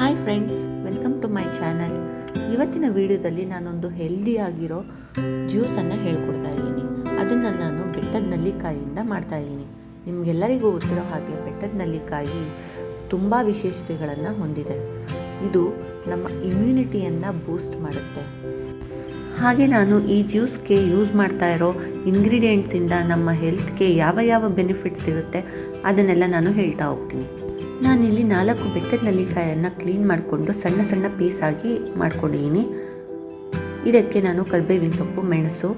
Hi friends welcome to my channel ಇವತ್ತಿನ ವಿಡಿಯೋದಲ್ಲಿ ನಾನೊಂದು ಹೆಲ್ದಿ ಆಗಿರೋ ಜ್ಯೂಸನ್ನು ಹೇಳ್ಕೊಡ್ತಾ ಇದ್ದೀನಿ. ಅದನ್ನು ನಾನು ಬೆಟ್ಟದ ನಲ್ಲಿಕಾಯಿಯಿಂದ ಮಾಡ್ತಾ ಇದ್ದೀನಿ. ನಿಮಗೆಲ್ಲರಿಗೂ ಗೊತ್ತಿರೋ ಹಾಗೆ ಬೆಟ್ಟದ ನಲ್ಲಿಕಾಯಿ ತುಂಬ ವಿಶೇಷತೆಗಳನ್ನು ಹೊಂದಿದೆ. ಇದು ನಮ್ಮ ಇಮ್ಯುನಿಟಿಯನ್ನು ಬೂಸ್ಟ್ ಮಾಡುತ್ತೆ. ಹಾಗೆ ನಾನು ಈ ಜ್ಯೂಸ್ಗೆ ಯೂಸ್ ಮಾಡ್ತಾ ಇರೋ ಇಂಗ್ರೀಡಿಯೆಂಟ್ಸಿಂದ ನಮ್ಮ ಹೆಲ್ತ್ಗೆ ಯಾವ ಯಾವ ಬೆನಿಫಿಟ್ಸ್ ಸಿಗುತ್ತೆ, ಅದನ್ನೆಲ್ಲ ನಾನು ಹೇಳ್ತಾ ಹೋಗ್ತೀನಿ. ನಾನಿಲ್ಲಿ ನಾಲ್ಕು ಬೆಟ್ಟದ ನಲ್ಲಿಕಾಯನ್ನು ಕ್ಲೀನ್ ಮಾಡಿಕೊಂಡು ಸಣ್ಣ ಸಣ್ಣ ಪೀಸಾಗಿ ಮಾಡ್ಕೊಂಡಿದ್ದೀನಿ ಇದಕ್ಕೆ ನಾನು ಕರಿಬೇವಿನ ಸೊಪ್ಪು, ಮೆಣಸು,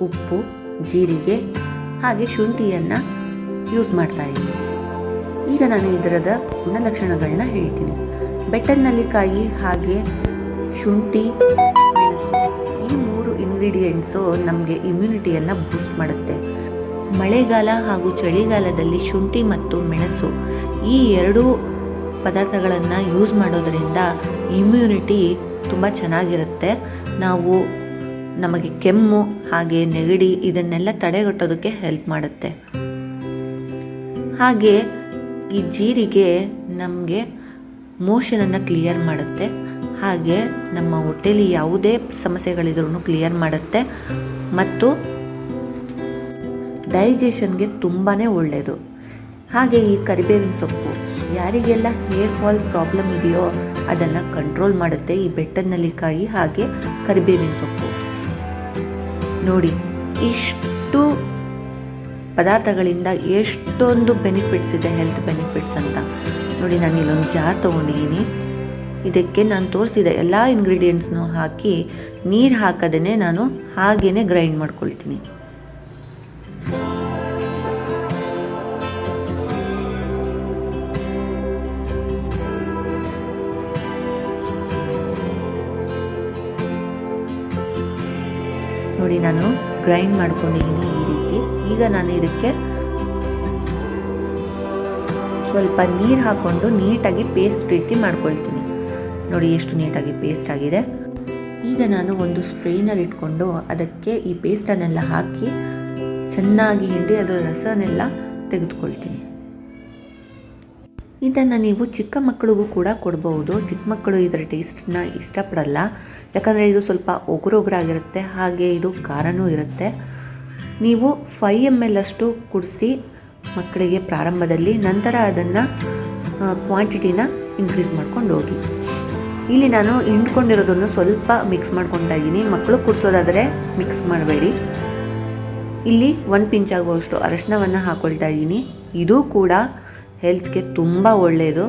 ಉಪ್ಪು, ಜೀರಿಗೆ ಹಾಗೆ ಶುಂಠಿಯನ್ನು ಯೂಸ್ ಮಾಡ್ತಾ ಇದ್ದೀನಿ ಈಗ ನಾನು ಇದರದ ಗುಣಲಕ್ಷಣಗಳನ್ನ ಹೇಳ್ತೀನಿ. ಬೆಟ್ಟದ ನಲ್ಲಿಕಾಯಿ ಹಾಗೆ ಶುಂಠಿ, ಮೆಣಸು ಈ ಮೂರು ಇಂಗ್ರೀಡಿಯೆಂಟ್ಸು ನಮಗೆ ಇಮ್ಯುನಿಟಿಯನ್ನು ಬೂಸ್ಟ್ ಮಾಡುತ್ತೆ. ಮಳೆಗಾಲ ಹಾಗೂ ಚಳಿಗಾಲದಲ್ಲಿ ಶುಂಠಿ ಮತ್ತು ಮೆಣಸು ಈ ಎರಡೂ ಪದಾರ್ಥಗಳನ್ನು ಯೂಸ್ ಮಾಡೋದರಿಂದ ಇಮ್ಯುನಿಟಿ ತುಂಬ ಚೆನ್ನಾಗಿರುತ್ತೆ. ನಾವು ನಮಗೆ ಕೆಮ್ಮು ಹಾಗೆ ನೆಗಡಿ ಇದನ್ನೆಲ್ಲ ತಡೆಗಟ್ಟೋದಕ್ಕೆ ಹೆಲ್ಪ್ ಮಾಡುತ್ತೆ. ಹಾಗೆ ಈ ಜೀರಿಗೆ ನಮಗೆ ಮೋಷನನ್ನು ಕ್ಲಿಯರ್ ಮಾಡುತ್ತೆ. ಹಾಗೆ ನಮ್ಮ ಹೊಟ್ಟೆಲಿ ಯಾವುದೇ ಸಮಸ್ಯೆಗಳಿದ್ರೂ ಕ್ಲಿಯರ್ ಮಾಡುತ್ತೆ. ಮತ್ತು ಡೈಜೆಷನ್ಗೆ ತುಂಬಾ ಒಳ್ಳೆಯದು ಹಾಗೆ ಈ ಕರಿಬೇವಿನ ಸೊಪ್ಪು ಯಾರಿಗೆಲ್ಲ ಹೇರ್ ಫಾಲ್ ಪ್ರಾಬ್ಲಮ್ ಇದೆಯೋ ಅದನ್ನು ಕಂಟ್ರೋಲ್ ಮಾಡುತ್ತೆ ಈ ಬೆಟ್ಟನಲ್ಲಿಕಾಯಿ ಹಾಗೆ ಕರಿಬೇವಿನ ಸೊಪ್ಪು. ನೋಡಿ, ಇಷ್ಟು ಪದಾರ್ಥಗಳಿಂದ ಎಷ್ಟೊಂದು ಬೆನಿಫಿಟ್ಸ್ ಇದೆ, ಹೆಲ್ತ್ ಬೆನಿಫಿಟ್ಸ್ ಅಂತ. ನೋಡಿ, ನಾನು ಇಲ್ಲೊಂದು ಜಾರ್ ತೊಗೊಂಡಿದ್ದೀನಿ ಇದಕ್ಕೆ ನಾನು ತೋರಿಸಿದ ಎಲ್ಲ ಇಂಗ್ರೀಡಿಯೆಂಟ್ಸ್ನೂ ಹಾಕಿ ನೀರು ಹಾಕದೇ ನಾನು ಹಾಗೇ ಗ್ರೈಂಡ್ ಮಾಡ್ಕೊಳ್ತೀನಿ. ನೋಡಿ ನಾನು ಗ್ರೈಂಡ್ ಮಾಡ್ಕೊಂಡಿದ್ದೀನಿ ಈ ರೀತಿ. ಈಗ ನಾನು ಇದಕ್ಕೆ ಸ್ವಲ್ಪ ನೀರು ಹಾಕ್ಕೊಂಡು ನೀಟಾಗಿ ಪೇಸ್ಟ್ ರೀತಿ ಮಾಡ್ಕೊಳ್ತೀನಿ. ನೋಡಿ ಎಷ್ಟು ನೀಟಾಗಿ ಪೇಸ್ಟ್ ಆಗಿದೆ. ಈಗ ನಾನು ಒಂದು ಸ್ಟ್ರೈನರ್ ಇಟ್ಕೊಂಡು ಅದಕ್ಕೆ ಈ ಪೇಸ್ಟನ್ನೆಲ್ಲ ಹಾಕಿ ಚೆನ್ನಾಗಿ ಹಿಂಡಿ ಅದರ ರಸನೆಲ್ಲ ತೆಗೆದುಕೊಳ್ತೀನಿ. ಇದನ್ನು ನೀವು ಚಿಕ್ಕ ಮಕ್ಕಳಿಗೂ ಕೂಡ ಕೊಡ್ಬೋದು ಚಿಕ್ಕ ಮಕ್ಕಳು ಇದರ ಟೇಸ್ಟನ್ನ ಇಷ್ಟಪಡಲ್ಲ. ಯಾಕಂದರೆ ಇದು ಸ್ವಲ್ಪ ಒಗರೊಗರಾಗಿರುತ್ತೆ, ಹಾಗೆ ಇದು ಖಾರನೂ ಇರುತ್ತೆ. ನೀವು ಫೈ ಎಂ ಎಲ್ ಅಷ್ಟು ಕುಡಿಸಿ ಮಕ್ಕಳಿಗೆ ಪ್ರಾರಂಭದಲ್ಲಿ ನಂತರ ಅದನ್ನು ಕ್ವಾಂಟಿಟಿನ ಇನ್ಕ್ರೀಸ್ ಮಾಡ್ಕೊಂಡು ಹೋಗಿ. ಇಲ್ಲಿ ನಾನು ಹಿಂಡ್ಕೊಂಡಿರೋದನ್ನು ಸ್ವಲ್ಪ ಮಿಕ್ಸ್ ಮಾಡ್ಕೊತಾ ಇದ್ದೀನಿ. ಮಕ್ಕಳು ಕುಡಿಸೋದಾದರೆ ಮಿಕ್ಸ್ ಮಾಡಬೇಡಿ. ಇಲ್ಲಿ ಒಂದು ಪಿಂಚ್ ಆಗುವಷ್ಟು ಅರಶಿನವನ್ನು ಹಾಕ್ಕೊಳ್ತಾ ಇದ್ದೀನಿ. ಇದು ಕೂಡ ಹೆಲ್ತ್ಗೆ ತುಂಬ ಒಳ್ಳೆಯದು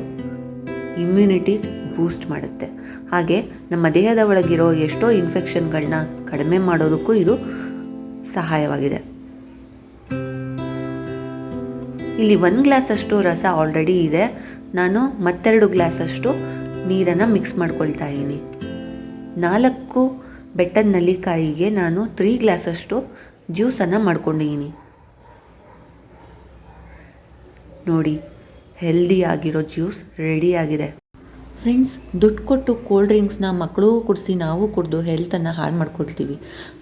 ಇಮ್ಯುನಿಟಿ ಬೂಸ್ಟ್ ಮಾಡುತ್ತೆ. ಹಾಗೆ ನಮ್ಮ ದೇಹದ ಒಳಗಿರೋ ಎಷ್ಟೋ ಇನ್ಫೆಕ್ಷನ್ಗಳನ್ನ ಕಡಿಮೆ ಮಾಡೋದಕ್ಕೂ ಇದು ಸಹಾಯವಾಗಿದೆ. ಇಲ್ಲಿ ಒಂದು ಗ್ಲಾಸಷ್ಟು ರಸ ಆಲ್ರೆಡಿ ಇದೆ. ನಾನು ಮತ್ತೆರಡು ಗ್ಲಾಸಷ್ಟು ನೀರನ್ನು ಮಿಕ್ಸ್ ಮಾಡ್ಕೊಳ್ತಾ ಇದ್ದೀನಿ. ನಾಲ್ಕು ಬೆಟ್ಟದ ನಲ್ಲಿಕಾಯಿಗೆ ನಾನು ತ್ರೀ ಗ್ಲಾಸಷ್ಟು ಜ್ಯೂಸನ್ನು ಮಾಡ್ಕೊಂಡಿದ್ದೀನಿ. ನೋಡಿ ಹೆಲ್ದಿ ಆಗಿರೋ ಜ್ಯೂಸ್ ರೆಡಿಯಾಗಿದೆ. ಫ್ರೆಂಡ್ಸ್, ದುಡ್ಡು ಕೊಟ್ಟು ಕೋಲ್ಡ್ ಡ್ರಿಂಕ್ಸ್ನ ಮಕ್ಕಳು ಕುಡಿಸಿ ನಾವು ಕುಡಿದು ಹೆಲ್ತನ್ನು ಹಾಳು ಮಾಡ್ಕೊಳ್ತೀವಿ.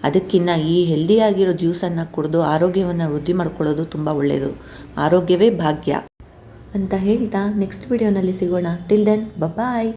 ಅದಕ್ಕಿಂತ ಈ ಹೆಲ್ದಿ ಆಗಿರೋ ಜ್ಯೂಸನ್ನು ಕುಡಿದು ಆರೋಗ್ಯವನ್ನು ವೃದ್ಧಿ ಮಾಡ್ಕೊಳ್ಳೋದು ತುಂಬ ಒಳ್ಳೆಯದು ಆರೋಗ್ಯವೇ ಭಾಗ್ಯ. ಅಂತ ಹೇಳ್ತಾ ನೆಕ್ಸ್ಟ್ ವಿಡಿಯೋನಲ್ಲಿ ಸಿಗೋಣ. Till then bye